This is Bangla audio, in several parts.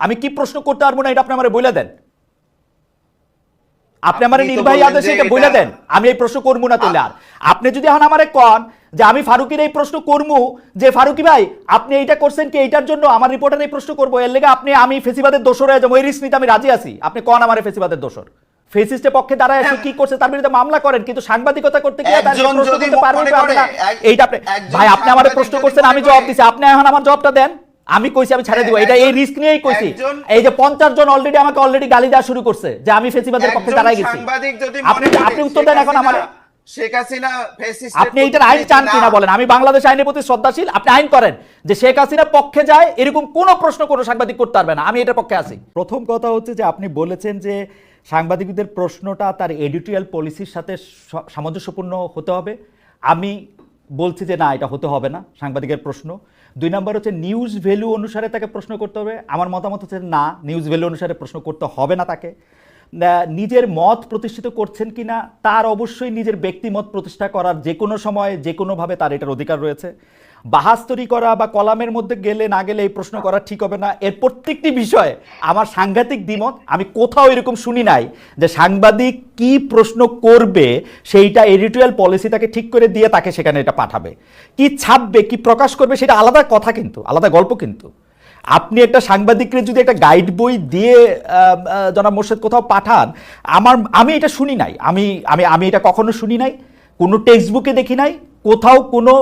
আমি কি প্রশ্ন করতে পারব না এটা আপনি আমার বলে দেন? আপনি আমার নির্বাহী আদেশে এটা বলে দেন। আমি এই প্রশ্ন করব না তাহলে আর। আপনি যদি এখন আমারে কন যে আমি ফারুকির এই প্রশ্ন করব যে ফারুকি ভাই আপনি এইটা করছেন কি? এইটার জন্য আমার রিপোর্টার এই প্রশ্ন করব। এর লেগে আপনি আমি ফেসিবাদের দোষর হয়ে যাব। ওই রিস্ক নিতে আমি রাজি আছি। আপনি কন আমার ফেসিবাদের দোষর? ফেসিস্টের পক্ষে দাঁড়ায় এসে কি করছে? তার বিরুদ্ধে মামলা করেন কিন্তু সাংবাদিকতা করতে গিয়ে তার প্রশ্ন করতে পারবেন না? এইটা আপনি ভাই আপনি আমার প্রশ্ন করছেন আমি জবাব দিছি। আপনি এখন আমার জবাবটা দেন। আমি কইছি আমি ছেড়ে দিব। এটা এই রিস্ক নিয়েই কইছি। এই যে পঞ্চাশ জন অলরেডি আমাকে অলরেডি গালি দেওয়া শুরু করছে যে আমি ফেসিবাদের পক্ষে দাঁড়াই গেছি। আপনি আপনি উত্তর দেন এখন আমার। শেখ হাসিনা আপনি এইটার আইন চান কিনা বলেন? আমি বাংলাদেশ আইনের প্রতি শ্রদ্ধাশীল। আপনি আইন করেন যে শেখ হাসিনা পক্ষে যায় এরকম কোনো প্রশ্ন কোনো সাংবাদিক করতে পারবে না। আমি এটার পক্ষে আছি। প্রথম কথা হচ্ছে যে আপনি বলেছেন যে সাংবাদিকদের প্রশ্নটা তার এডিটোরিয়াল পলিসির সাথে সামঞ্জস্যপূর্ণ হতে হবে। আমি বলছি যে না এটা হতে হবে না সাংবাদিকের প্রশ্ন। দুই নম্বর হচ্ছে নিউজ ভ্যালু অনুসারে তাকে প্রশ্ন করতে হবে। আমার মতামত হচ্ছে না নিউজ ভ্যালু অনুসারে প্রশ্ন করতে হবে না তাকে। নিজের মত প্রতিষ্ঠিত করছেন কি না, তার অবশ্যই নিজের ব্যক্তিমত প্রতিষ্ঠা করার যে কোনো সময়, যে কোনোভাবে তার এটার অধিকার রয়েছে। বাহাস্তরি করা বা কলামের মধ্যে গেলে না গেলে এই প্রশ্ন করা ঠিক হবে না। এর প্রত্যেকটি বিষয়ে আমার সাংঘাতিক দ্বিমত, আমি কোথাও এরকম শুনি নাই যে সাংবাদিক কি প্রশ্ন করবে সেইটা এডিটোরিয়াল পলিসি তাকে ঠিক করে দিয়ে তাকে সেখানে এটা পাঠাবে। কি ছাপবে, কি প্রকাশ করবে সেটা আলাদা কথা কিন্তু, আলাদা গল্প কিন্তু। আপনি একটা সাংবাদিককে যদি একটা গাইড বই দিয়ে জনাব মোর্শেদ কোথাও পাঠান, আমার, আমি এটা শুনি নাই। আমি আমি আমি এটা কখনো শুনি নাই, কোনো টেক্সট বুকে দেখি নাই। কোথাও কোনো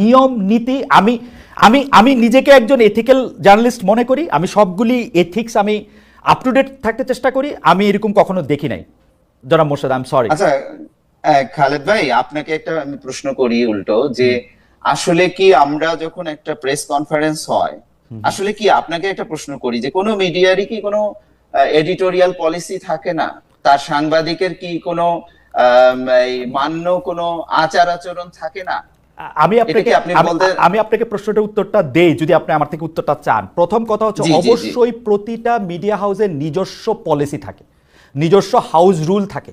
নিয়ম নীতি আমি আমি আমি নিজেকে একজন এথিক্যাল জার্নালিস্ট মনে করি আমি সবগুলি এথিক্স আমি আপ টু ডেট থাকতে চেষ্টা করি আমি এরকম কখনো দেখি নাই। জনাব মোর্শেদ আই এম সরি আচ্ছা খালেদ ভাই আপনাকে একটা আমি প্রশ্ন করি উল্টো যে আসলে কি আমরা যখন একটা প্রেস কনফারেন্স হয় আসলে কি আপনাকে একটা প্রশ্ন করি যে কোনো মিডিয়ারই কি কোনো এডিটোরিয়াল পলিসি থাকে না? তার সাংবাদিকের কি কোনো মান্য কোনো আচার আচরণ থাকে না? আমি আপনাকে আপনি আমি- আপনাকে প্রশ্নটা উত্তরটা দেই যদি আপনি আমার থেকে উত্তরটা চান। প্রথম কথা হচ্ছে। অবশ্যই প্রতিটা মিডিয়া হাউসের নিজস্ব পলিসি থাকে। নিজস্ব হাউস রুল থাকে।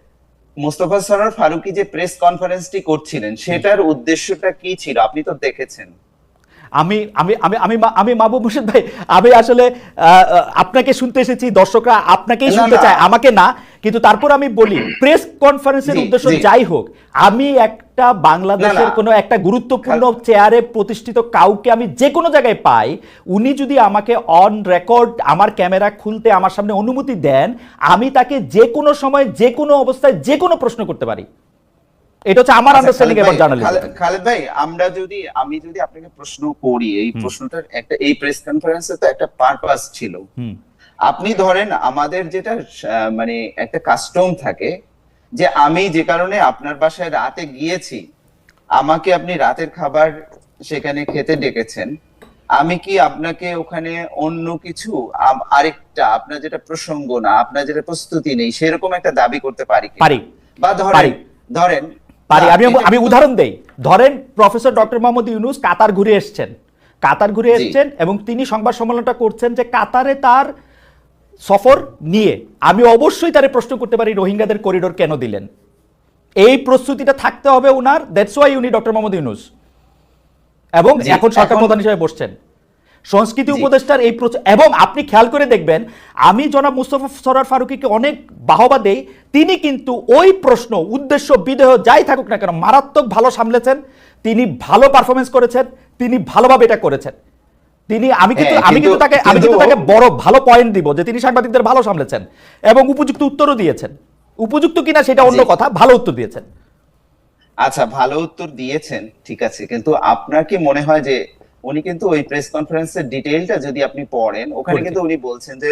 মোস্তফা সরার ফারুকি যে প্রেস কনফারেন্সটি করছিলেন সেটার উদ্দেশ্যটা কি ছিল? আপনি তো দেখেছেন। আমি আমি আমি আমি আমি মাহবুব মুর্শিদ ভাই আমি আসলে আপনাকে শুনতে এসেছি দর্শকরা আপনাকেই শুনতে চায় আমাকে না কিন্তু তারপর আমি বলি প্রেস কনফারেন্সের উদ্দেশ্য যাই হোক আমি একটা বাংলাদেশের। কোনো একটা গুরুত্বপূর্ণ চেয়ারে প্রতিষ্ঠিত কাউকে আমি যে কোনো জায়গায় পাই উনি যদি আমাকে অন রেকর্ড আমার ক্যামেরা খুলতে আমার সামনে অনুমতি দেন আমি তাকে যে কোনো সময় যে কোনো অবস্থায় যে কোনো প্রশ্ন করতে পারি। এটা হচ্ছে আমার আন্ডারস্ট্যান্ডিং এবার জার্নালিজম খালেদ- ভাই আমরা যদি আমি যদি আপনাকে প্রশ্ন করি এই প্রশ্নটার একটা এই প্রেস কনফারেন্সে তো একটা পারপাস ছিল। আপনি ধরেন আমাদের যেটা মানে একটা কাস্টম থাকে যে আমি যে কারণে আপনার বাসায় রাতে গিয়েছি আমাকে আপনি রাতের খাবার সেখানে খেতে ডেকেছেন আমি কি আপনাকে ওখানে অন্য কিছু আরেকটা আপনার যেটা প্রসঙ্গ না আপনার যেটা প্রস্তুতি নেই সেরকম একটা দাবি করতে পারি পারি। বা ধরেন পারি। ধরেন পারি আমি আমি উদাহরণ দেই ধরেন professor doctor Mohammad Yunus Qatar ঘুরে এসেছেন কাতার ঘুরে। এসেছেন এবং তিনি সংবাদ সম্মেলনটা করছেন যে কাতারে তার সফর নিয়ে আমি অবশ্যই তারে প্রশ্ন করতে পারি রোহিঙ্গাদের করিডোর কেন দিলেন? এই প্রস্তুতিটা থাকতে হবে উনার দ্যাটস ওয়াই উনি ডক্টর মোহাম্মদ ইউনুস। এবং এখন সরকার প্রধান হিসেবে বসছেন। সংস্কৃতি। উপদেষ্টার এই এবং আপনি খেয়াল করে দেখবেন আমি জনাব মুস্তফা সরার ফারুকিকে অনেক বাহবা দেই তিনি কিন্তু ওই প্রশ্ন উদ্দেশ্য বিদেহ যাই থাকুক না কেন মারাত্মক ভালো সামলেছেন তিনি ভালো পারফরমেন্স করেছেন তিনি ভালোভাবে এটা করেছেন। তিনি আমি কিন্তু হ্যাঁ, আমি কিন্তু তাকে আমি কিন্তু- তাকে বড় ভালো পয়েন্ট দিব যে তিনি সাংবাদিকদের ভালো সামলেছেন এবং উপযুক্ত উত্তরও দিয়েছেন। উপযুক্ত কিনা সেটা অন্য কথা ভালো উত্তর দিয়েছেন। আচ্ছা ভালো উত্তর দিয়েছেন ঠিক আছে কিন্তু আপনার কি মনে হয় যে উনি কিন্তু ওই প্রেস কনফারেন্সের ডিটেইলটা যদি আপনি পড়েন ওখানে কিন্তু উনি বলছেন যে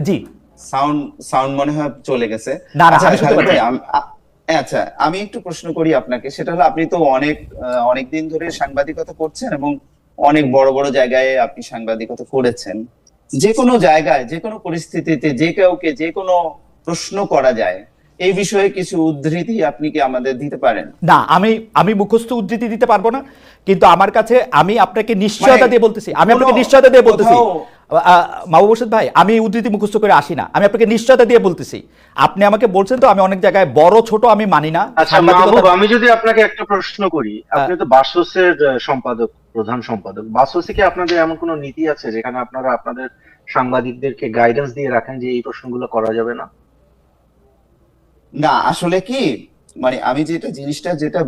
জি। সাউন্ড সাউন্ড মনে হয় চলে গেছে। আচ্ছা, আমি আ- আচ্ছা আমি একটু প্রশ্ন করি আপনাকে। সেটা হলো আপনি তো অনেক অনেক দিন ধরে সাংবাদিকতা করছেন এবং অনেক বড় বড় জায়গায় আপনি সাংবাদিকতা করেছেন। যে কোনো জায়গায় যে কোনো পরিস্থিতিতে যে কাউকে যে কোনো প্রশ্ন করা যায় এই বিষয়ে কিছু উদ্ধৃতি আপনি কি আমাদের দিতে পারেন? না আমি আমি মুখস্থ উদ্ধৃতি দিতে পারব না কিন্তু আমার কাছে আমি আপনাকে নিশ্চয়তা মানে দিয়ে বলতেছি। আমি আপনাকে নিশ্চয়তা দিয়ে বলতেছি। মাহবুব ভাই আমি উদ্ধৃতি মুখস্থ করে আসি না। আমি আপনাকে নিশ্চয়তা দিয়ে বলতেছি। আপনি আমাকে বলছেন তো আমি অনেক জায়গায় বড় ছোট আমি মানি না। আচ্ছা আমি যদি আপনাকে একটা প্রশ্ন করি। আপনি তো বাসসের সম্পাদক প্রধান সম্পাদক। বাসসে কি আপনাদের এমন কোনো নীতি আছে যেখানে আপনারা আপনাদের সাংবাদিকদেরকে গাইডেন্স দিয়ে রাখেন যে এই প্রশ্নগুলো করা যাবে না? না আসলে কি মানে আমি যেটা জিনিসটা যেটা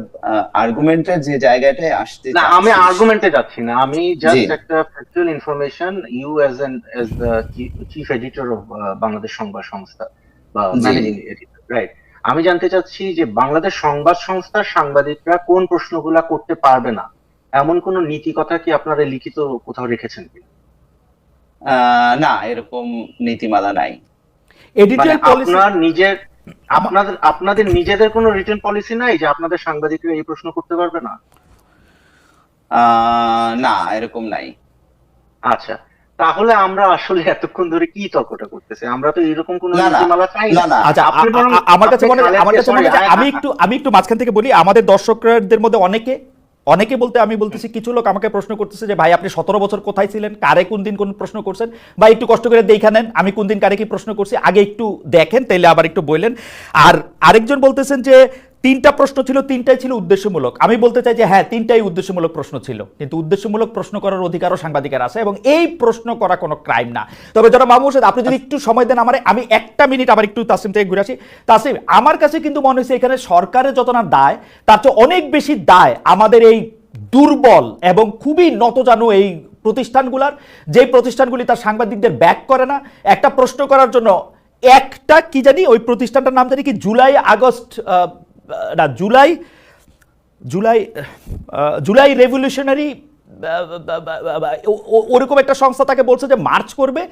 আর্গুমেন্টের যে জায়গাটায় আসতে না আমি আর্গুমেন্টে যাচ্ছি না। আমি জাস্ট একটা factual information you as an as the chief editor of Bangladesh সংবাদ সংস্থা বা ম্যানেজিং এডিটর রাইট আমি জানতে চাচ্ছি যে বাংলাদেশ সংবাদ সংস্থার সাংবাদিকরা কোন প্রশ্নগুলা করতে পারবে না? এমন কোন নীতি কথা কি আপনারা লিখিত কোথাও রেখেছেন কি আহ, না এরকম নীতিমালা নাই। মানে এডিটোরিয়াল পলিসি আপনার নিজের আপনাদের আপনাদের নিজেদের কোনো রিটার্ন পলিসি নাই যে আপনাদের সাংবাদিকরা এই প্রশ্ন করতে পারবে না? আহ, না এরকম নাই। আচ্ছা তাহলে আমরা আসলে এতক্ষণ ধরে কি তর্কটা করতেছি? আমরা তো এরকম কোনো না, না, নীতিমালা চাই না, না। আচ্ছা আমার কাছে মনে আমার কাছে মনে আমি একটু আমি একটু মাঝখান থেকে বলি আমাদের দর্শকদের মধ্যে অনেকে অনেকে বলতে, আমি বলতেছি, কিছু লোক আমাকে প্রশ্ন করতেছে যে, ভাই, আপনি সতেরো বছর কোথায় ছিলেন? কারে কোন দিন কোন প্রশ্ন করছেন? বা একটু কষ্ট করে দেখা নেন, আমি কোন দিন কারে কি প্রশ্ন করছি? আগে একটু দেখেন, তাইলে আবার একটু বললেন আর আরেকজন বলতেছেন যে তিনটা প্রশ্ন ছিল তিনটাই ছিল উদ্দেশ্যমূলক। আমি বলতে চাই যে হ্যাঁ তিনটাই উদ্দেশ্যমূলক প্রশ্ন ছিল। কিন্তু উদ্দেশ্যমূলক প্রশ্ন করার অধিকারও সাংবাদিকের আছে এবং এই প্রশ্ন করা কোনো ক্রাইম না। তবে যারা মামু হোসেন আপনি যদি একটু সময় দেন আমার আমি একটা মিনিট আবার একটু তাসিম থেকে ঘুরে আসি। তাসিম আমার কাছে কিন্তু মনে হয়েছে এখানে সরকারের যত না দায় তার চেয়ে অনেক বেশি দায় আমাদের এই দুর্বল এবং খুবই নতজানু এই প্রতিষ্ঠানগুলার। যে প্রতিষ্ঠানগুলি তার সাংবাদিকদের ব্যাক করে না একটা প্রশ্ন করার জন্য একটা কি জানি ওই প্রতিষ্ঠানটার নাম জানি কি জুলাই আগস্ট না, জুলাই জুলাই জুলাই রেভলিউশনারি ওরকম একটা সংস্থা তাকে বলছে যে মার্চ করবে।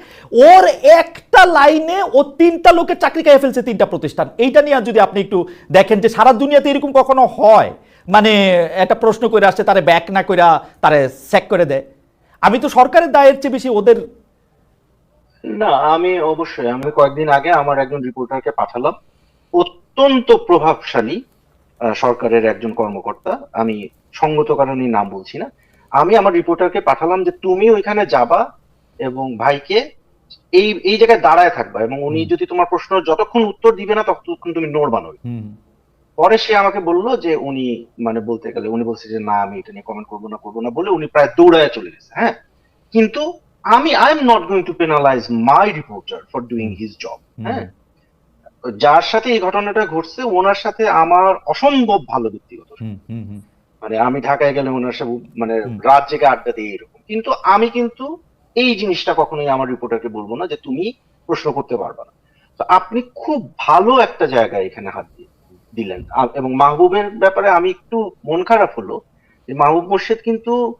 ওর একটা লাইনে ও তিনটা লোকের চাকরি খেয়ে ফেলছে, তিনটা প্রতিষ্ঠান। এইটা নিয়ে যদি আপনি একটু দেখেন যে সারা দুনিয়াতে এরকম কখনো হয়? মানে একটা প্রশ্ন করে আসছে, তারে ব্যাক না কইরা তারে স্যাক করে দেয়। আমি তো সরকারের দায়ের চেয়ে বেশি ওদের না, আমি অবশ্যই, আমি কয়েকদিন আগে আমার একজন রিপোর্টারকে পাঠালাম। অত্যন্ত প্রভাবশালী সরকারের একজন কর্মকর্তা। আমি সঙ্গত কারণে নাম বলছি না। আমি আমার রিপোর্টারকে পাঠালাম যে তুমি ওইখানে যাবা এবং ভাইকে এই এই জায়গায় দাঁড়ায় থাকবা এবং উনি যদি তোমার প্রশ্ন যতক্ষণ উত্তর দিবে না ততক্ষণ তুমি নড়বা নড়বে। পরে সে আমাকে বলল যে উনি মানে বলতে গেলে উনি বলছে যে না আমি এটা নিয়ে কমেন্ট করব না করব না বলে উনি প্রায় দৌড়ায় চলে গেছে হ্যাঁ? কিন্তু আমি I am not going to penalise my reporter for doing his job হ্যাঁ? যার সাথে এই ঘটনাটা ঘটছে ওনার সাথে আমার অসম্ভব ভালো ব্যক্তিগত মানে আমি ঢাকায় গেলে ওনার সাথে মানে রাত জেগে আড্ডা দিই এরকম। কিন্তু আমি কিন্তু এই জিনিসটা কখনোই আমার রিপোর্টারকে বলব না যে তুমি প্রশ্ন করতে পারবে না। তো আপনি খুব ভালো একটা জায়গায় এখানে হাত দিয়ে দিলেন। এবং মাহবুবের ব্যাপারে আমি একটু মন খারাপ হলো যে মাহবুব মোর্শেদ কিন্তু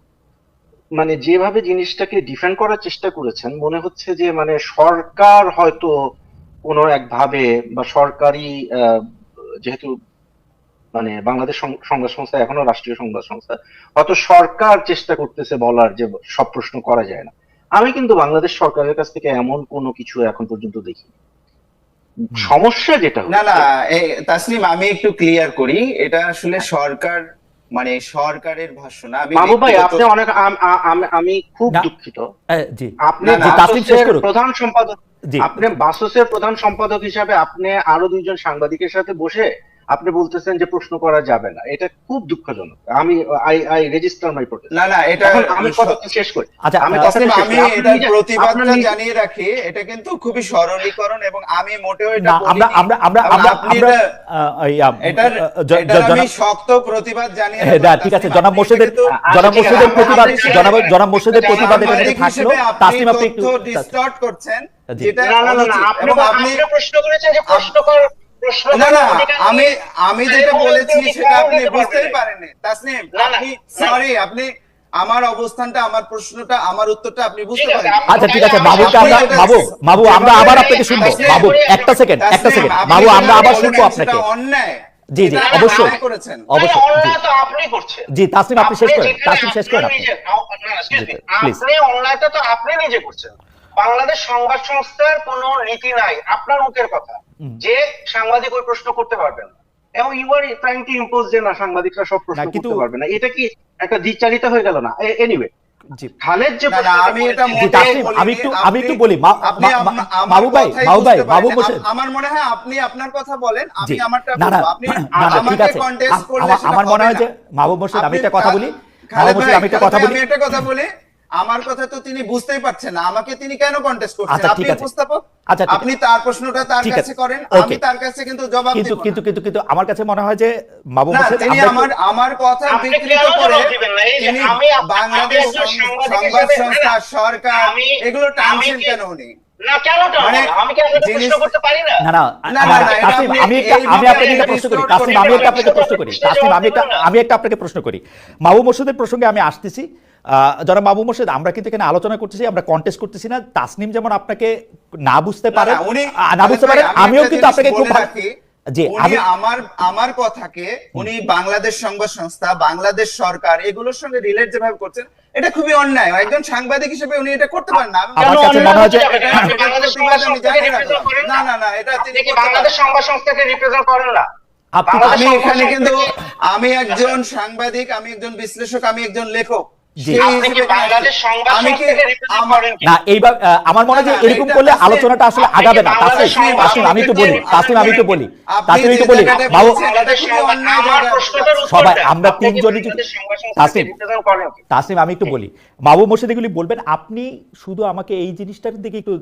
মানে যেভাবে জিনিসটাকে ডিফেন্ড করার চেষ্টা করেছেন মনে হচ্ছে যে মানে সরকার হয়তো কোনো একভাবে বা সরকারি যেহেতু মানে বাংলাদেশ সংবাদ সংস্থা এখনও রাষ্ট্রীয় সংবাদ সংস্থা হয়তো সরকার চেষ্টা করতেছে বলার যে সব প্রশ্ন করা যায় না। আমি কিন্তু বাংলাদেশ সরকারের কাছ থেকে এমন কোনো কিছু এখন পর্যন্ত দেখি সমস্যা যেটা না না তাসলিম আমি একটু ক্লিয়ার করি। এটা আসলে সরকার মানে সরকারের ভাষ্য না আমি মাহবুব ভাই আপনি অনেক আম- খুব দুঃখিত। জি। আপনি প্রধান সম্পাদক আপনি বাসসের প্রধান সম্পাদক হিসাবে আপনি আরও দুইজন সাংবাদিকের সাথে বসে আপনি বলতেছেন যে প্রশ্ন করা যাবে না। এটা খুব দুঃখজনক। আমি I I register my protest না না এটা আমি কথাটা শেষ করি। আচ্ছা, আমি আহ, কথাটা আমি। আপনি প্রতিবাদটা জানিয়ে রাখি এটা কিন্তু খুবই সরলীকরণ এবং আমি মোটেও এটা আমরা আমরা আমরা আমরা আমরা এটা- আমি শক্ত প্রতিবাদ জানিয়ে হ্যাঁ। ঠিক আছে জনাব মোর্শেদের জনাব আচ্ছা, মোর্শেদের প্রতিবাদ জনাব জনাব মোর্শেদের প্রতিবাদ এখানে সাংবাদিক থাকল। হিসেবে আপনি একটু distort করছেন যেটা না না না আপনি আপনি আপনি প্রশ্ন করেছেন যে প্রশ্ন কর প্রশ্ন না না আমি আমি যেটা বলেছি সেটা আপনি বুঝতেই? পারেননি। তাসনিম আপনি সরি আপনি আমার অবস্থানটা আমার প্রশ্নটা আমার উত্তরটা আপনি বুঝতে পারেন আচ্ছা ঠিক আছে বাবুকে আমরা বাবু বাবু আমরা আবার আপনাকে শুনব। বাবু একটা সেকেন্ড একটা সেকেন্ড বাবু আমরা আবার শুনব আপনাকে। অন্যায়। জি, জি, অবশ্যই। অবশ্যই, অন্যায় তো আপনি করছেন। জি তাসনিম আপনি শেষ করেন তাসনিম শেষ করেন আপনি. আপনি অন্যায়টা তো আপনি নিজে করছেন। বাংলাদেশ সংবাদ সংস্থার কোনো নীতি নাই আপনার মুখের কথা। যে সাংবাদিক ওই প্রশ্ন করতে পারবেন না। এবং you are trying to impose যে না সাংবাদিকরা সব প্রশ্ন করতে পারবে না। এটা কি একটা দ্বিচারিতা হয়ে গেল না? এনিওয়ে খালেদ যে না, না, প্রশ্নটা আমি এটা করেছেন- জি, মোটেই তাসনিম, বলিনি। আমি একটু- আমি একটু বলি, মা- আপনি মা- আম- মা- আমার বাবু ভাই, বাবু ভাই, বাবু পারেন। আমার মনে হয় আপনি আপনার কথা বলেন আমি আমারটা না না বলব। আপনি না না ঠিক আমাকে আছে করলে আমার- মনে হয় যে মাহবুব মোর্শেদ আমি একটা কথা বলি। মাহবুব মোর্শেদ আমি একটা কথা বলি। আমি একটা কথা বলি। আমার কথা তো তিনি বুঝতেই পারছেন না। আমাকে তিনি কেন কন্টেস্ট করছেন? আচ্ছা, আপনি উপস্থাপক আচ্ছা, আপনি তার প্রশ্নটা তার কাছে করেন আমি তার কাছে কিন্তু জবাব কিন্তু কিন্তু কিন্তু কিন্তু আমার কাছে মনে হয় যে মাহবুব না তিনি আমার আমার কথা বিকৃত করে দিবেন না? এই যে তিনি আমি বাংলাদেশ সংবাদ সংস্থা সরকার এগুলো টানছেন কেন উনি? মানে আমি একটা আপনাকে প্রশ্ন করি। distort আমি একটা বলবেন। আপনাকে প্রশ্ন করি। প্রশ্নের আমি একটা দেবেন না। আমি একটা আপনাকে প্রশ্ন করি। মাহবুব মোর্শেদের প্রসঙ্গে আমি আসতেছি। আহ, যারা মাহবুব মোর্শেদ আমরা কিন্তু এখানে আলোচনা করতেছি আমরা কন্টেস্ট করতেছি না। তাসনিম যেমন আপনাকে না বুঝতে পারে না, উনি বুঝতে আমি আমিও কিন্তু আপনাকে খুব উনি আমি আমার আমার কথাকে উনি বাংলাদেশ সংবাদ সংস্থা বাংলাদেশ সরকার এগুলোর সঙ্গে রিলেট যেভাবে করছেন এটা খুবই অন্যায়। একজন সাংবাদিক হিসেবে উনি এটা করতে পারেন না। মনে হয় না। না, না, না, এটা তিনি বাংলাদেশ পারেন। সংবাদ সংস্থাকে রিপ্রেজেন্ট করেন না? আমি এখানে কিন্তু আমি একজন সাংবাদিক আমি একজন বিশ্লেষক আমি একজন লেখক। আমি? না এইবার আমার মনে হয় যে এরকম করলে আলোচনাটা আসলে আগাবে না। একটু বলি আমি একটু বলি। বাবু সবাই আমরা তিনজনই কি? তাসনিম আমি একটু বলি। বাবু মোর্শেদ এগুলি বলবেন আপনি শুধু আমাকে এই জিনিসটার দিকে একটু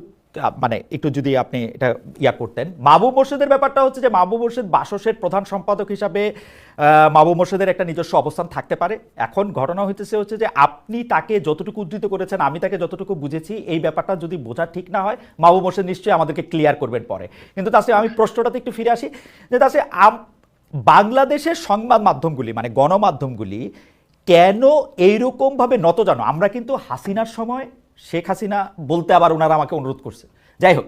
মানে একটু যদি আপনি এটা ইয়া করতেন। মাহবুব মোর্শেদের ব্যাপারটা হচ্ছে যে মাহবুব মোর্শেদ বাসসের প্রধান সম্পাদক হিসাবে মাহবুব মোর্শেদের একটা নিজস্ব অবস্থান থাকতে পারে। এখন ঘটনা হইতেছে হচ্ছে যে আপনি তাকে যতটুকু উদ্ধৃত করেছেন, আমি তাকে যতটুকু বুঝেছি, এই ব্যাপারটা যদি বোঝা ঠিক না হয়, মাহবুব মোর্শেদ নিশ্চয়ই আমাদেরকে ক্লিয়ার করবেন পরে। কিন্তু তাসনিম আমি প্রশ্নটাতে একটু ফিরে আসি যে তাসনিম বাংলাদেশের সংবাদ মাধ্যমগুলি মানে গণমাধ্যমগুলি কেন এইরকমভাবে নত জানো? আমরা কিন্তু হাসিনার সময় শেখ হাসিনা বলতে আবার ওনারা আমাকে অনুরোধ করছে। যাই হোক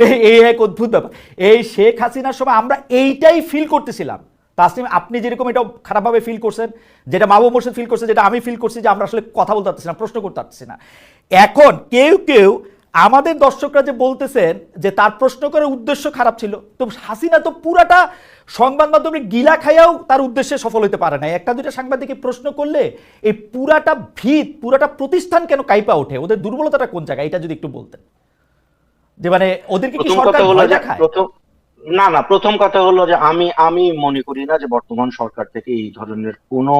এই- এক অদ্ভুত ব্যাপার। এই শেখ হাসিনার সময় আমরা এইটাই ফিল করতেছিলাম। তাসনিম, আপনি যেরকম এটা খারাপভাবে ফিল করছেন, যেটা মাহবুব মোর্শেদ ফিল করছে, যেটা আমি ফিল করছি যে আমরা আসলে কথা বলতে পারতেছি না, প্রশ্ন করতে পারতেছি না। এখন কেউ কেউ আমাদের দর্শকরা যে বলতেছেন যে তার প্রশ্ন করার উদ্দেশ্য খারাপ ছিল তো হাসিনা তো পুরাটা সংবাদ মাধ্যমে গিলা খাইয়াও তার উদ্দেশ্যে সফল হতে পারে না একটা দুটা সাংবাদিককে প্রশ্ন করলে এই পুরাটা ভিত পুরাটা প্রতিষ্ঠান কেন কাইপা ওঠে? ওদের দুর্বলতাটা কোন জায়গায়? এটা যদি একটু বলতেন। যে মানে ওদেরকে কি সরকার ভয় দেখায়? না না প্রথম কথা হলো যে আমি আমি মনে করি না যে বর্তমান সরকার থেকে এই ধরনের কোনো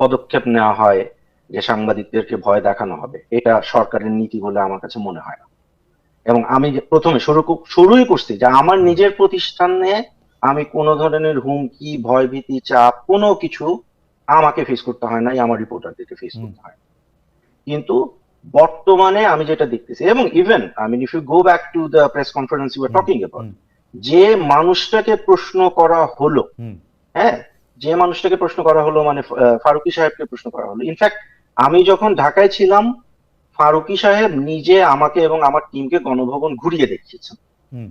পদক্ষেপ নেওয়া হয় যে সাংবাদিকদেরকে ভয় দেখানো হবে এটা সরকারের নীতি বলে আমার কাছে মনে হয় না। এবং আমি প্রথমে শুরু শুরুই করছি যে আমার নিজের প্রতিষ্ঠানে আমি কোনো ধরনের হুমকি ভয়ভীতি চাপ কোনো কিছু আমাকে ফেস করতে হয় নাই আমার রিপোর্টারদেরকে ফেস করতে হয়। কিন্তু বর্তমানে আমি যেটা দেখতেছি এবং even I mean if you go back to the press conference you are talking about যে মানুষটাকে প্রশ্ন করা হলো হ্যাঁ? যে মানুষটাকে প্রশ্ন করা হলো মানে ফারুকি সাহেবকে প্রশ্ন করা হলো। ইনফ্যাক্ট আমি যখন ঢাকায় ছিলাম ফারুকি সাহেব নিজে আমাকে এবং আমার টিমকে গণভবন ঘুরিয়ে দেখিয়েছেন।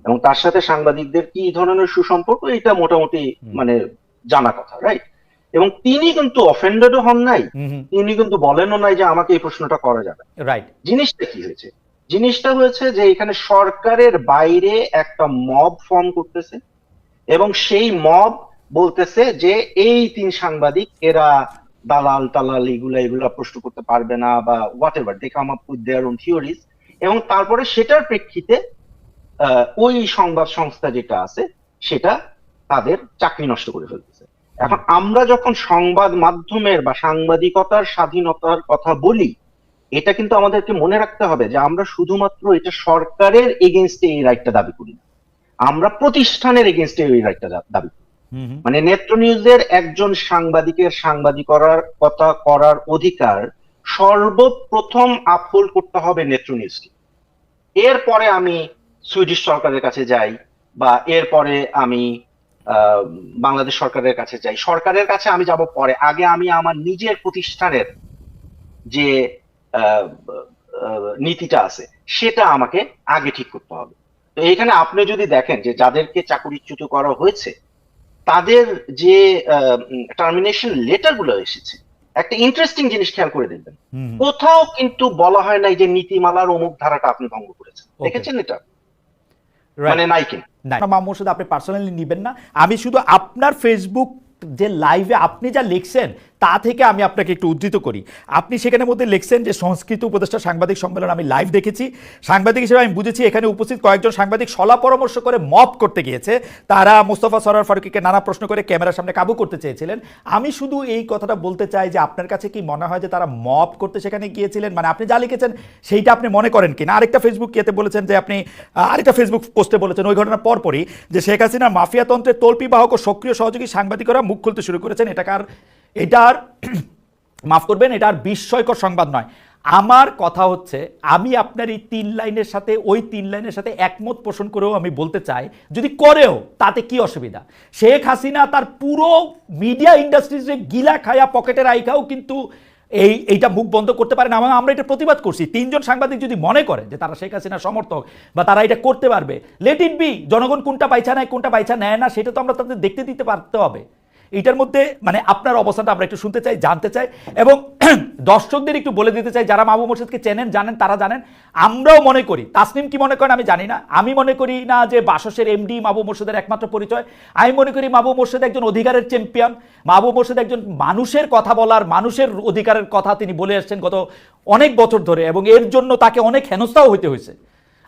এবং তার সাথে সাংবাদিকদের কি ধরনের সুসম্পর্ক এটা মোটামুটি মানে জানা কথা রাইট এবং তিনি কিন্তু অফেন্ডেডও হন নাই তিনি কিন্তু বলেনও নাই যে আমাকে এই প্রশ্নটা করা যাবে। রাইট জিনিসটা কি হয়েছে? জিনিসটা হয়েছে যে এখানে সরকারের বাইরে একটা মব ফর্ম করতেছে এবং সেই মব বলতেছে যে এই তিন সাংবাদিক এরা দালাল টালাল এগুলা এগুলা প্রশ্ন করতে পারবে না বা whatever they come up with their own theories এবং তারপরে সেটার প্রেক্ষিতে ওই সংবাদ সংস্থা যেটা আছে, সেটা তাদের চাকরি নষ্ট করে ফেলতেছে। এখন আমরা যখন সংবাদ মাধ্যমের বা সাংবাদিকতার স্বাধীনতার কথা বলি, এটা কিন্তু আমাদেরকে মনে রাখতে হবে যে আমরা শুধুমাত্র এটা সরকারের এগেনস্টে এই রাইটটা দাবি করি না। আমরা প্রতিষ্ঠানের এগেনস্টে এই রাইটটা দাবি করি। মানে নেত্র নিউজের একজন সাংবাদিকের সাংবাদিকতার কথা করার অধিকার সর্বপ্রথম আপহোল্ড করতে হবে নেত্র নিউজকে। এরপরে আমি সুইডিশ সরকারের কাছে যাই বা এরপরে আমি বাংলাদেশ সরকারের কাছে যাই। সরকারের কাছে আমি যাব পরে। আগে আমি আমার নিজের প্রতিষ্ঠানের যে নীতিটা আছে, সেটা আমাকে আগে ঠিক করতে হবে। তো এখানে আপনি যদি দেখেন যে যাদেরকে চাকরিচ্যুত করা হয়েছে তাদের যে টার্মিনেশন লেটারগুলো এসেছে একটা ইন্টারেস্টিং জিনিস খেয়াল করে দেখবেন। কোথাও কিন্তু বলা হয় নাই যে নীতিমালার অমুক ধারাটা আপনি ভঙ্গ করেছেন. দেখেছেন এটা? মানে নাই মামুর সাথে আপনি পার্সোনালি নেবেন না। আমি শুধু আপনার ফেসবুক যে লাইভে আপনি যা লিখছেন তা থেকে আমি আপনাকে একটু উদ্ধৃত করি। আপনি সেখানে মধ্যে লিখছেন যে সংস্কৃত উপদেষ্টা সাংবাদিক সম্মেলন আমি লাইভ দেখেছি। সাংবাদিক হিসেবে আমি বুঝেছি এখানে উপস্থিত কয়েকজন সাংবাদিক সলা পরামর্শ করে মপ করতে গিয়েছে। তারা মোস্তফা সরার ফারুকিকে নানা প্রশ্ন করে ক্যামেরার সামনে কাবু করতে চেয়েছিলেন। আমি শুধু এই কথাটা বলতে চাই যে আপনার কাছে কি মনে হয় যে তারা মপ করতে সেখানে গিয়েছিলেন? মানে আপনি যা লিখেছেন সেইটা আপনি মনে করেন কিনা? আরেকটা ফেসবুক ইয়েতে বলেছেন যে আপনি আরেকটা ফেসবুক পোস্টে বলেছেন ওই ঘটনার পরপরই যে শেখ হাসিনার মাফিয়াতন্ত্রের তল্পি বাহক ও সক্রিয় সহযোগী সাংবাদিকরা মুখ খুলতে শুরু করেছেন। এটাকার এটার মাফ করবেন, এটা আর বিস্ময়কর সংবাদ নয়। আমার কথা হচ্ছে, আমি আপনার এই তিন লাইনের সাথে, ওই তিন লাইনের সাথে একমত পোষণ করেও আমি বলতে চাই, যদি করেও তাতে কি অসুবিধা? শেখ হাসিনা তার পুরো মিডিয়া ইন্ডাস্ট্রিজে গিলা খায়া পকেটের আইখাও কিন্তু এই, এইটা মুখ বন্ধ করতে পারে না। আমরা এটা প্রতিবাদ করছি। তিনজন সাংবাদিক যদি মনে করে যে তারা শেখ হাসিনার সমর্থক বা তারা এটা করতে পারবে লেট ইট বি জনগণ কোনটা পাইছা নেয় কোনটা পাইছা নেয় না, সেটা তো আমরা তাদের দেখতে দিতে পারতে হবে। এইটার মধ্যে মানে আপনার অবস্থানটা আমরা একটু শুনতে চাই, জানতে চাই এবং দর্শকদের একটু বলে দিতে চাই, যারা মাহবুব মোর্শেদকে চেনেন, জানেন, তারা জানেন, আমরাও মনে করি, তাসনিম কি মনে করেন আমি জানি না, আমি মনে করি না যে বাসসের এমডি মাহবুব মোর্শেদের একমাত্র পরিচয়, আমি মনে করি মাহবুব মোর্শেদ একজন অধিকারের চ্যাম্পিয়ন, মাহবুব মোর্শেদ একজন মানুষের কথা বলার, মানুষের অধিকারের কথা তিনি বলে আসছেন গত অনেক বছর ধরে এবং এর জন্য তাকে অনেক হেনস্থাও হইতে হয়েছে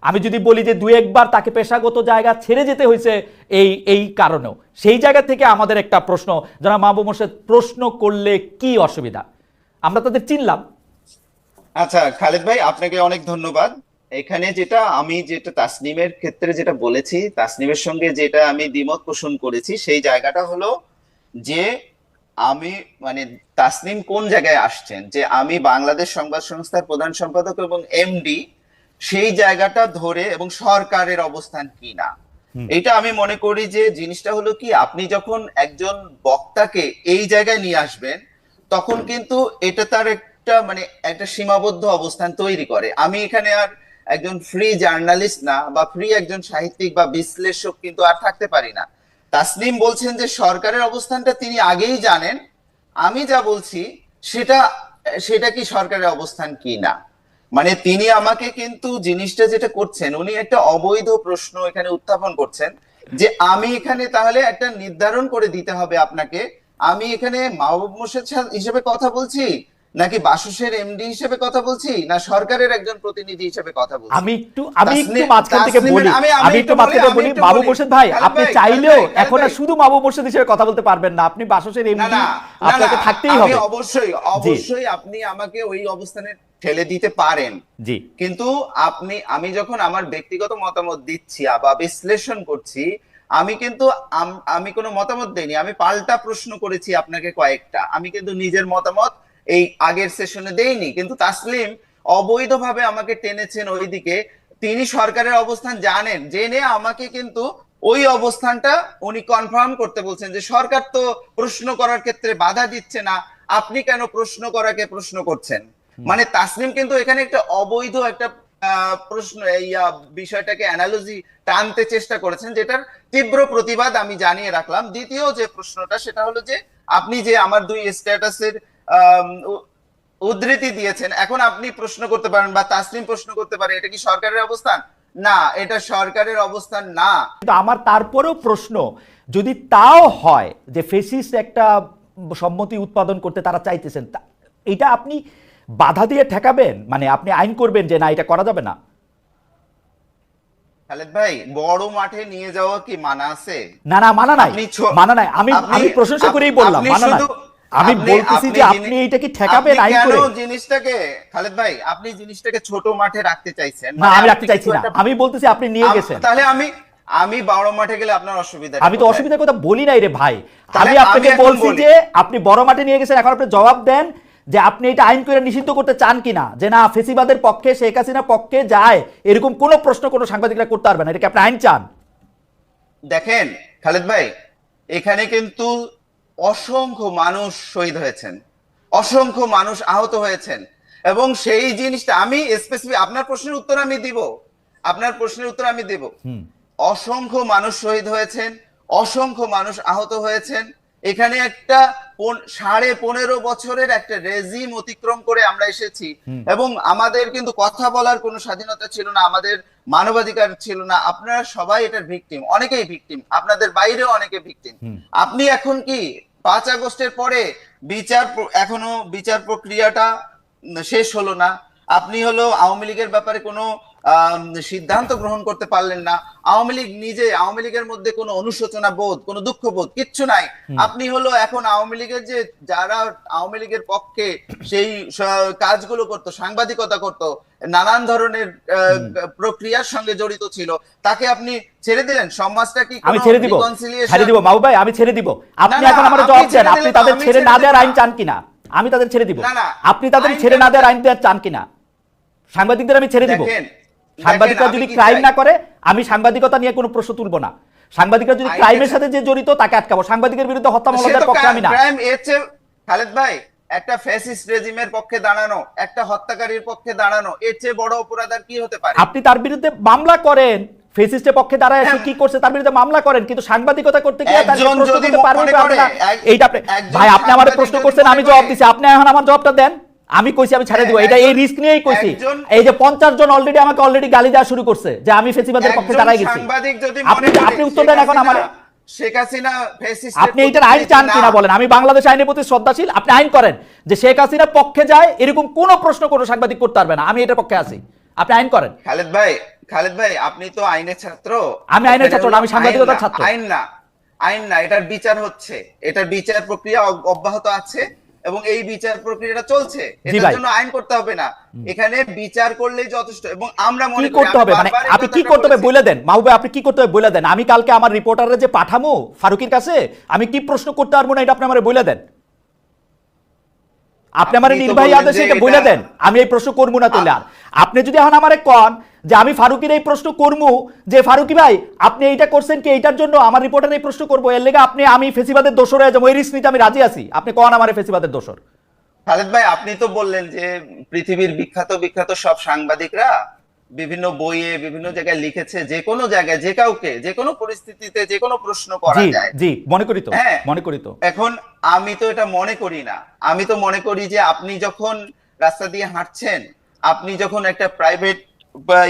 আমি যদি বলি যে দু একবার তাকে পেশাগত জায়গা ছেড়ে যেতে হয়েছে, এই এই কারণেও। সেই জায়গা থেকে আমাদের একটা প্রশ্ন যারা মাহবুব মোর্শেদ, প্রশ্ন করলে কি অসুবিধা? আমরা তাদের চিনলাম। আচ্ছা খালেদ ভাই, আপনাকে অনেক ধন্যবাদ। এখানে যেটা আমি যেটা তাসনিমের ক্ষেত্রে যেটা বলেছি, তাসনিমের সঙ্গে যেটা আমি দ্বিমত পোষণ করেছি, সেই জায়গাটা হলো যে আমি মানে তাসনিম কোন জায়গায় আসছেন? যে আমি বাংলাদেশ সংবাদ সংস্থার প্রধান সম্পাদক এবং এমডি সেই জায়গাটা ধরে এবং সরকারের অবস্থান কি না এটা আমি মনে করি যে জিনিসটা হলো কি আপনি যখন একজন বক্তাকে এই জায়গায় নিয়ে আসবেন তখন কিন্তু এটা তার একটা মানে একটা সীমাবদ্ধ অবস্থান তৈরি করে। আমি এখানে আর একজন ফ্রি জার্নালিস্ট না বা ফ্রি একজন সাহিত্যিক বা বিশ্লেষক কিন্তু আর থাকতে পারি না। তাসলিম বলছেন যে সরকারের অবস্থানটা তিনি আগেই জানেন। আমি যা বলছি সেটা সেটা কি সরকারের অবস্থান কি না মানে তিনি আমাকে কিন্তু জিনিসটা যেটা করছেন উনি একটা অবৈধ প্রশ্ন এখানে উত্থাপন করছেন যে আমি এখানে তাহলে একটা নির্ধারণ করে দিতে হবে আপনাকে। আমি এখানে মাহবুব মোর্শেদ হিসেবে কথা বলছি নাকি বাসুসের এমডি হিসেবে কথা বলছি না সরকারের একজন প্রতিনিধি হিসেবে কথা বলছি? আমি একটু আমি একটু মাঝখান থেকে বলি। আমি- একটু মাঝখান থেকে বলি বলি। মোর্শেদ ভাই আপনি চাইলেও এখন আর শুধু মাহবুব মোর্শেদ হিসেবে কথা বলতে পারবেন না। আপনি বাসসের এমডি আপনাকে থাকতেই হবে। অবশ্যই অবশ্যই আপনি আমাকে ওই অবস্থানে ঠেলে দিতে পারেন। জি। কিন্তু আপনি আমি যখন আমার ব্যক্তিগত মতামত দিচ্ছি বা বিশ্লেষণ করছি আমি কিন্তু আমি কোনো মতামত দেইনি। আমি পাল্টা প্রশ্ন করেছি আপনাকে কয়েকটা। আমি কিন্তু নিজের মতামত এই আগের সেশনে দেইনি। কিন্তু তাসলিম অবৈধভাবে আমাকে টেনেছেন ওইদিকে। তিনি সরকারের অবস্থান জানেন। জেনে আমাকে কিন্তু ওই অবস্থানটা উনি কনফার্ম করতে বলছেন যে সরকার তো প্রশ্ন করার ক্ষেত্রে বাধা দিচ্ছে না। আপনি কেন প্রশ্ন করাকে প্রশ্ন করছেন? মানে তাসনিম কিন্তু এখানে একটা অবৈধ একটা প্রশ্ন আহ, বিষয়টাকে অ্যানালজি টানতে চেষ্টা করেছেন যেটার তীব্র প্রতিবাদ আমি জানিয়ে রাখলাম। দ্বিতীয় যে প্রশ্নটা সেটা হলো যে আপনি যে আমার দুই স্ট্যাটাসের উদ্ধৃতি দিয়েছেন এখন আপনি প্রশ্ন করতে পারেন বা তাসলিম প্রশ্ন করতে পারে এটা কি সরকারের অবস্থান? না এটা সরকারের অবস্থান না। কিন্তু আমার তারপরেও প্রশ্ন যদি তাও হয় যে ফেসিস একটা সম্মতি উৎপাদন করতে তারা চাইতেছেন এটা আপনি বাধা দিয়ে ঠেকাবেন? মানে আপনি আইন করবেন যে না এটা করা যাবে না। খালেদ ভাই বড় মাঠে নিয়ে যাওয়া কি মানা আছে? না না মানা নাই। আপনি মানা নাই। আমি আমি প্রশংসা করেই বললাম মানা নাই। আমি বলতেছি যে আপনি এইটা ঠেকাবেন আইন করে। জিনিসটাকে খালেদ ভাই আপনি জিনিসটাকে ছোট মাঠে রাখতে চাইছেন। না মানে আমি রাখতে চাইছি না। আমি বলতেছি আপনি নিয়ে গেছেন। তাহলে আমি আমি বড় মাঠে গেলে আপনার অসুবিধা আমি তো অসুবিধার কথা বলি নাই রে ভাই। আমি আপনাকে বলছি যে আপনি বড় মাঠে নিয়ে গেছেন এখন আপনি জবাব দেন যে আপনি এটা আইন করে নিষিদ্ধ করতে চান কিনা? যে না ফেসিবাদের পক্ষে শেখ হাসিনার পক্ষে যায় এরকম কোনো প্রশ্ন কোনো সাংবাদিকরা করতে পারবে না। এটা কি আপনি আইন চান? দেখেন খালেদ ভাই এখানে কিন্তু অসংখ্য মানুষ শহীদ হয়েছেন। অসংখ্য মানুষ আহত হয়েছেন। এবং সেই জিনিসটা আমি স্পেসিফিক আপনার প্রশ্নের উত্তর আমি দিব। আপনার প্রশ্নের উত্তর আমি দেব। অসংখ্য মানুষ শহীদ হয়েছেন অসংখ্য মানুষ আহত হয়েছেন এখানে একটা সাড়ে পনেরো বছরের একটা রেজিম অতিক্রম করে আমরা এসেছি। এবং আমাদের কিন্তু কথা বলার কোনো স্বাধীনতা ছিল না আমাদের মানবাধিকার ছিল না। আপনারা সবাই এটার ভিকটিম অনেকেই ভিকটিম আপনাদের বাইরেও অনেকে ভিকটিম আপনি এখন কি পাঁচ আগস্টের পরে বিচার এখনও বিচার প্রক্রিয়াটা শেষ হলো না? আপনি হলো আওয়ামী লীগের ব্যাপারে কোনো সিদ্ধান্ত গ্রহণ করতে পারলেন না। আওয়ামী লীগ নিজে আওয়ামী লীগের মধ্যে কোনো অনুশোচনা বোধ কোনো দুঃখ বোধ কিচ্ছু নাই। আপনি হলো এখন আওয়ামী লীগের যে যারা আওয়ামী লীগের পক্ষে সেই কাজগুলো করতো সাংবাদিকতা করতো নানান ধরনের প্রক্রিয়ার সঙ্গে জড়িত ছিল তাকে আপনি ছেড়ে দিলেন? সমাজটা কি আমি ছেড়ে দিব। ছেড়ে দিব। মাহবুব ভাই আমি ছেড়ে দিব। আপনি এখন আমার জবাব দেন। আপনি তাদের ছেড়ে না দেওয়ার আইন চান কিনা? আমি তাদের ছেড়ে দিব। না, না, আপনি তাদের ছেড়ে না দেওয়ার আইন চান কিনা? সাংবাদিকদের আমি ছেড়ে দিব। দেখেন, সাংবাদিকরা যদি ক্রাইম না করে আমি সাংবাদিকতা নিয়ে কোনো প্রশ্ন তুলব না। সাংবাদিকরা যদি ক্রাইমের সাথে- যে জড়িত তাকে আটকাবো। সাংবাদিকের বিরুদ্ধে হত্যা মামলার পক্ষে আমি না। খালেদ ভাই একটা ফ্যাসিস্ট রেজিমের পক্ষে দাঁড়ানো একটা হত্যাকারীর পক্ষে দাঁড়ানো এর চেয়ে বড় অপরাধ আর কি হতে পারে? আপনি তার বিরুদ্ধে মামলা করেন ফেসিস্টের পক্ষে দাঁড়ায় সে হ্যাঁ। কি করছে তার বিরুদ্ধে মামলা করেন কিন্তু সাংবাদিকতা করতে গিয়ে তার প্রশ্ন করতে পারবেন না এইটা ভাই আপনি আমার প্রশ্ন করছেন আমি জবাব দিছি। আপনি এখন আমার জবাবটা দেন। আমি কইছি আমি ছেড়ে দিব। এটা এই রিস্ক নিয়েই কইছি। এই যে পঞ্চাশ জন অলরেডি আমাকে অলরেডি গালি দেওয়া শুরু করছে যে আমি ফেসিবাদের পক্ষে দাঁড়াই গেছি। আপনি আপনি উত্তর দেন এখন আমার। শেখ হাসিনা ফ্যাসিস্টের আপনি এইটার আইন চান কিনা বলেন? আমি বাংলাদেশ আইনের প্রতি শ্রদ্ধাশীল। আপনি আইন করেন যে শেখ হাসিনার পক্ষে যায় এরকম কোনো প্রশ্ন কোনো সাংবাদিক করতে পারবে না। আমি এটার পক্ষে আছি। আপনি আইন করেন। খালেদ ভাই খালেদ ভাই আপনি তো আইনের ছাত্র। আমি আইনের ছাত্র না, আমি সাংবাদিকতার ছাত্র। আইন না। আইন না এটার বিচার হচ্ছে। এটার বিচার প্রক্রিয়া অব্যাহত আছে। এবং এই বিচার প্রক্রিয়াটা চলছে। এটার জন্য আইন করতে হবে না। এখানে বিচার করলেই যথেষ্ট এবং আমরা মনে করি, করতে হবে? মানে আপনি কি করতে হবে? বলে দেন। মাহবুবে আপনি কি করতে হবে? বলে দেন। আমি কালকে আমার রিপোর্টারে যে পাঠামো ফারুকের কাছে আমি কি প্রশ্ন করতে পারব না এটা আপনি আমার বলে দেন? আপনি আমার নির্বাহী আদেশে এটা বলে দেন। আমি এই প্রশ্ন করব না তাহলে আর। আপনি যদি এখন আমারে কন যে আমি ফারুকের এই প্রশ্ন করব যে ফারুকি ভাই আপনি এইটা করছেন কি এইটার জন্য আমার রিপোর্টার এই প্রশ্ন করব? এর লেগে আপনি আমি ফেসিবাদের দোষর হয়ে যাব। এই রিস্ক নিতে আমি রাজি আছি। আপনি কন আমার ফেসিবাদের দোষর? খালেদ ভাই আপনি তো বললেন যে পৃথিবীর বিখ্যাত বিখ্যাত সব সাংবাদিকরা বিভিন্ন বইয়ে বিভিন্ন জায়গায় লিখেছে যে কোনো জায়গায় যে কাউকে যে কোনো পরিস্থিতিতে যে কোনো প্রশ্ন করা যায়। জি মনে করি তো হ্যাঁ। মনে করি তো। এখন আমি তো এটা মনে করি না। আমি তো মনে করি যে আপনি যখন রাস্তা দিয়ে হাঁটছেন আপনি যখন একটা প্রাইভেট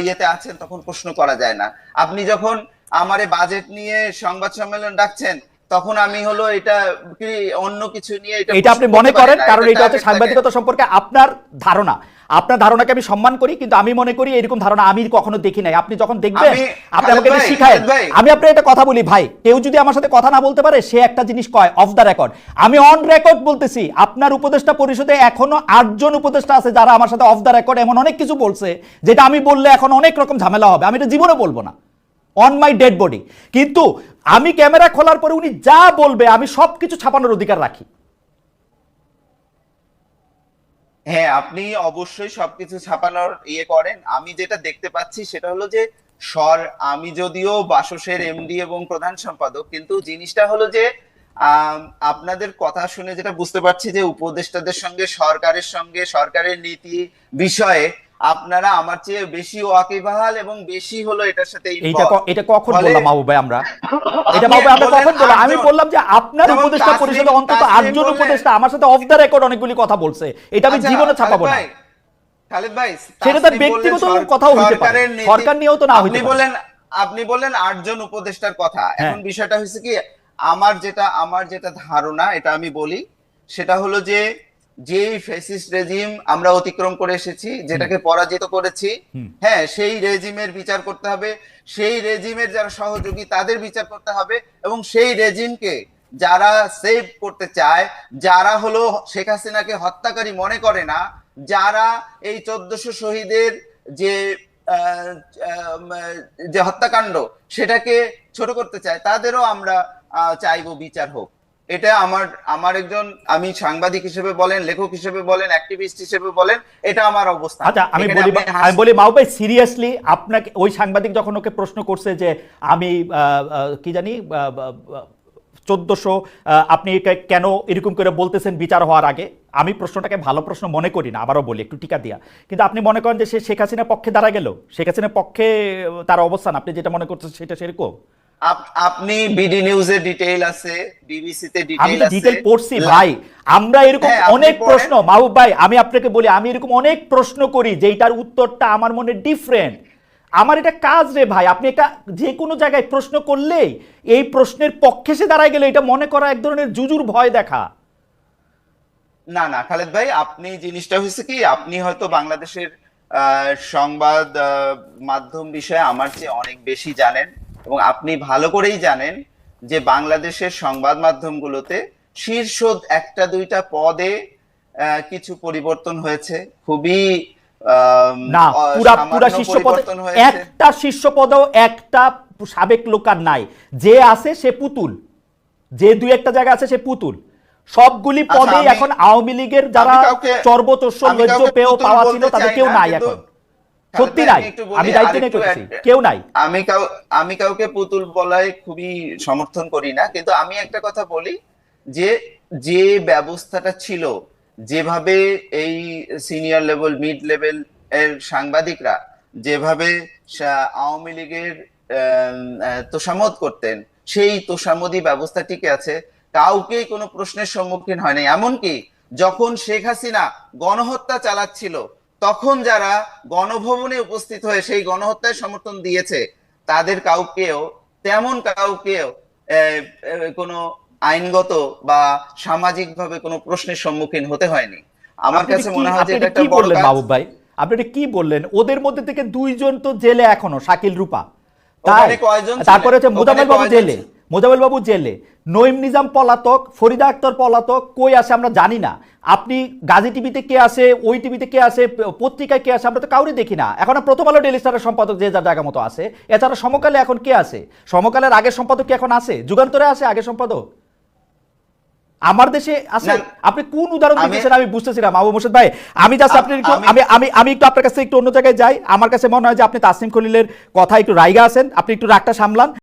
ইয়েতে আছেন, তখন প্রশ্ন করা যায় না। আপনি যখন আমারে বাজেট নিয়ে সংবাদ সম্মেলন ডাকছেন তখন আমি হলো এটা কি অন্য কিছু নিয়ে এটা এটা আপনি মনে করেন কারণ এটা হচ্ছে সাংবাদিকতা সম্পর্কে আপনার ধারণা। আপনার ধারণাকে আমি সম্মান করি কিন্তু আমি মনে করি এরকম ধারণা আমি কখনো দেখি নাই। আপনি যখন দেখবেন আপনি আমাকে এটা শিখায় আমি আপনার একটা কথা বলি ভাই কেউ যদি আমার সাথে কথা না বলতে পারে সে একটা জিনিস কয় অফ দ্য রেকর্ড আমি অন রেকর্ড বলতেছি আপনার উপদেষ্টা পরিষদে এখনও আটজন উপদেষ্টা আছে যারা আমার সাথে অফ দ্য রেকর্ড এমন অনেক কিছু বলছে যেটা আমি বললে এখন অনেক রকম ঝামেলা হবে। আমি এটা জীবনে বলব না। অন মাই ডেড বডি কিন্তু আমি ক্যামেরা খোলার পরে উনি যা বলবে, আমি সবকিছু ছাপানোর অধিকার রাখি। হ্যাঁ আপনি অবশ্যই সবকিছু ছাপানোর ইয়ে করেন। আমি যেটা দেখতে পাচ্ছি সেটা হলো যে সর আমি যদিও বাসসের এমডি এবং প্রধান সম্পাদক, কিন্তু জিনিসটা হলো যে আপনাদের কথা শুনে যেটা বুঝতে পারছি যে, উপদেষ্টাদের সঙ্গে, সরকারের সঙ্গে, সরকারের নীতি বিষয়ে আপনারা আমার চেয়ে বেশি ওয়াকিবহাল এবং বেশি হলো এটার সাথে এইটা এটা কখন বললাম মাহবুব ভাই আমরা? এটা মাহবুব আমরা কখন বললাম? আমি বললাম যে আপনার উপদেষ্টা পরিষদে অন্তত আটজন উপদেষ্টা আমার সাথে অফ দ্য রেকর্ড অনেকগুলি কথা বলছে। এটা আমি আচ্ছা, জীবনে ছাপাবো না। খালেদ ভাই সেটা তার ব্যক্তিগত কথাও হইতে পারে। সরকার নিয়েও তো না হইতে। বলেন আপনি বললেন আটজন উপদেষ্টার কথা। হ্যাঁ। এখন বিষয়টা হচ্ছে কি আমার যেটা আমার যেটা ধারণা এটা আমি বলি সেটা হলো যে যে ফেসিস্ট রেজিম আমরা অতিক্রম করে এসেছি যেটাকে পরাজিত করেছি হ্যাঁ সেই রেজিমের বিচার করতে হবে সেই রেজিমের যারা সহযোগী তাদের বিচার করতে হবে এবং সেই রেজিমকে যারা সেভ করতে চায় যারা হলো শেখ হাসিনাকে হত্যাকারী মনে করে না যারা এই চোদ্দশো শহীদের যে যে হত্যাকাণ্ড সেটাকে ছোট করতে চায় তাদেরও আমরা আহ, চাইব বিচার হোক। এটা আমার আমার একজন আমি সাংবাদিক হিসেবে বলেন লেখক হিসেবে বলেন অ্যাক্টিভিস্ট হিসেবে বলেন এটা আমার অবস্থা আচ্ছা আমি বলি আমি বলি মাহবুব ভাই সিরিয়াসলি আপনাকে ওই সাংবাদিক যখন ওকে প্রশ্ন করছে যে আমি কি জানি চোদ্দশো আপনি কেন এরকম করে বলতেছেন বিচার হওয়ার আগে আমি প্রশ্নটাকে ভালো প্রশ্ন মনে করি না আবারও বলি একটু টিকা দিয়া। কিন্তু আপনি মনে করেন যে সে শেখ হাসিনার পক্ষে দাঁড়া গেল? শেখ হাসিনার পক্ষে তার অবস্থান আপনি যেটা মনে করছেন সেটা সেরকম? আপনি বিডি নিউজে ডিটেইল আছে বিবিসিতে ডিটেইল আছে। ডিটেল পড়ছি ভাই। আমরা এরকম হ্যাঁ, অনেক প্রশ্ন মাহবুব ভাই আমি আপনাকে বলি আমি এরকম অনেক প্রশ্ন করি যেটার উত্তরটা আমার মনে ডিফারেন্ট আমার এটা কাজ রে ভাই আপনি এটা যে কোনো জায়গায় প্রশ্ন করলেই এই প্রশ্নের পক্ষে সে দাঁড়ায় গেলে এটা মনে করা এক ধরনের জুজুর ভয় দেখা। না না খালেদ ভাই আপনি জিনিসটা হয়েছে কি আপনি হয়তো বাংলাদেশের আহ, সংবাদ মাধ্যম বিষয়ে আমার চেয়ে অনেক বেশি জানেন। এবং আপনি ভালো করেই জানেন যে বাংলাদেশের সংবাদ মাধ্যমগুলোতে শীর্ষ একটা দুইটা পদে কিছু পরিবর্তন হয়েছে। খুবই না পুরা পুরা শীর্ষ পদে একটা শীর্ষ পদেও একটা সাবেক লোক আর নাই। যে আছে সে পুতুল। যে দুই একটা জায়গা আছে সে পুতুল। সবগুলি আচ্ছা, আমি- এখন আওয়ামী লীগের যারা পেয়েও পাওয়া ছিল তাদের কেউ নাই এখন। সত্যি নাই। আমি দায়িত্ব নিয়ে করছি কেউ নাই। আমি কাউ আমি কাউকে পুতুল বলায় খুবই সমর্থন করি না কিন্তু আমি একটা কথা বলি যে যে ব্যবস্থাটা ছিল যেভাবে এই সিনিয়র লেভেল মিড লেভেল এর সাংবাদিকরা যেভাবে আওয়ামী লীগের তোষামত করতেন সেই তোষামদি ব্যবস্থা টিকে আছে। কাউকেই কোনো প্রশ্নের সম্মুখীন হয়নি এমনকি যখন শেখ হাসিনা গণহত্যা চালাচ্ছিল তখন যারা গণভবনে উপস্থিত হয়ে সেই গণহত্যায় সমর্থন দিয়েছে তাদের কাউকেও তেমন কাউকেও কোনো আইনগত বা সামাজিকভাবে কোনো প্রশ্নের সম্মুখীন হতে হয়নি। আমার কাছে মনে হয় যে এটা একটা বড়। বাবু ভাই? আপনি এটা কি বললেন? ওদের মধ্যে থেকে দুইজন তো জেলে এখনও শাকিল রূপা। তাই? তারপরে হচ্ছে ওখানে বাবু জেলে। ছিলেন? মোজামেল বাবু জেলে। নঈম নিজাম পলাতক ফরিদা আক্তার পলাতক কই আছে আমরা জানি না। আপনি গাজী টিভিতে কে আছে ওই টিভিতে কে আছে পত্রিকায় কে আছে আমরা তো কাউরে দেখি না। এখন আর প্রথম আলো ডেলি স্টারের সম্পাদক যে যার জায়গা মতো আছে। এছাড়া সমকালে এখন কে আছে? সমকালের আগের সম্পাদক কি এখন আছে? যুগান্তরে আছে আগের সম্পাদক? আমার দেশে আছে? আপনি কোন উদাহরণ দিতেছেন? আমি বুঝতেছিলাম। মাহবুব মোর্শেদ ভাই আমি জাস্ট আপনি একটু আমি- আমি আমি একটু আপনার কাছে একটু অন্য জায়গায় যাই। আমার কাছে মনে হয় যে আপনি তাসনিম খলিলের কথা একটু রাইগা আছেন। আপনি একটু রাগটা সামলান।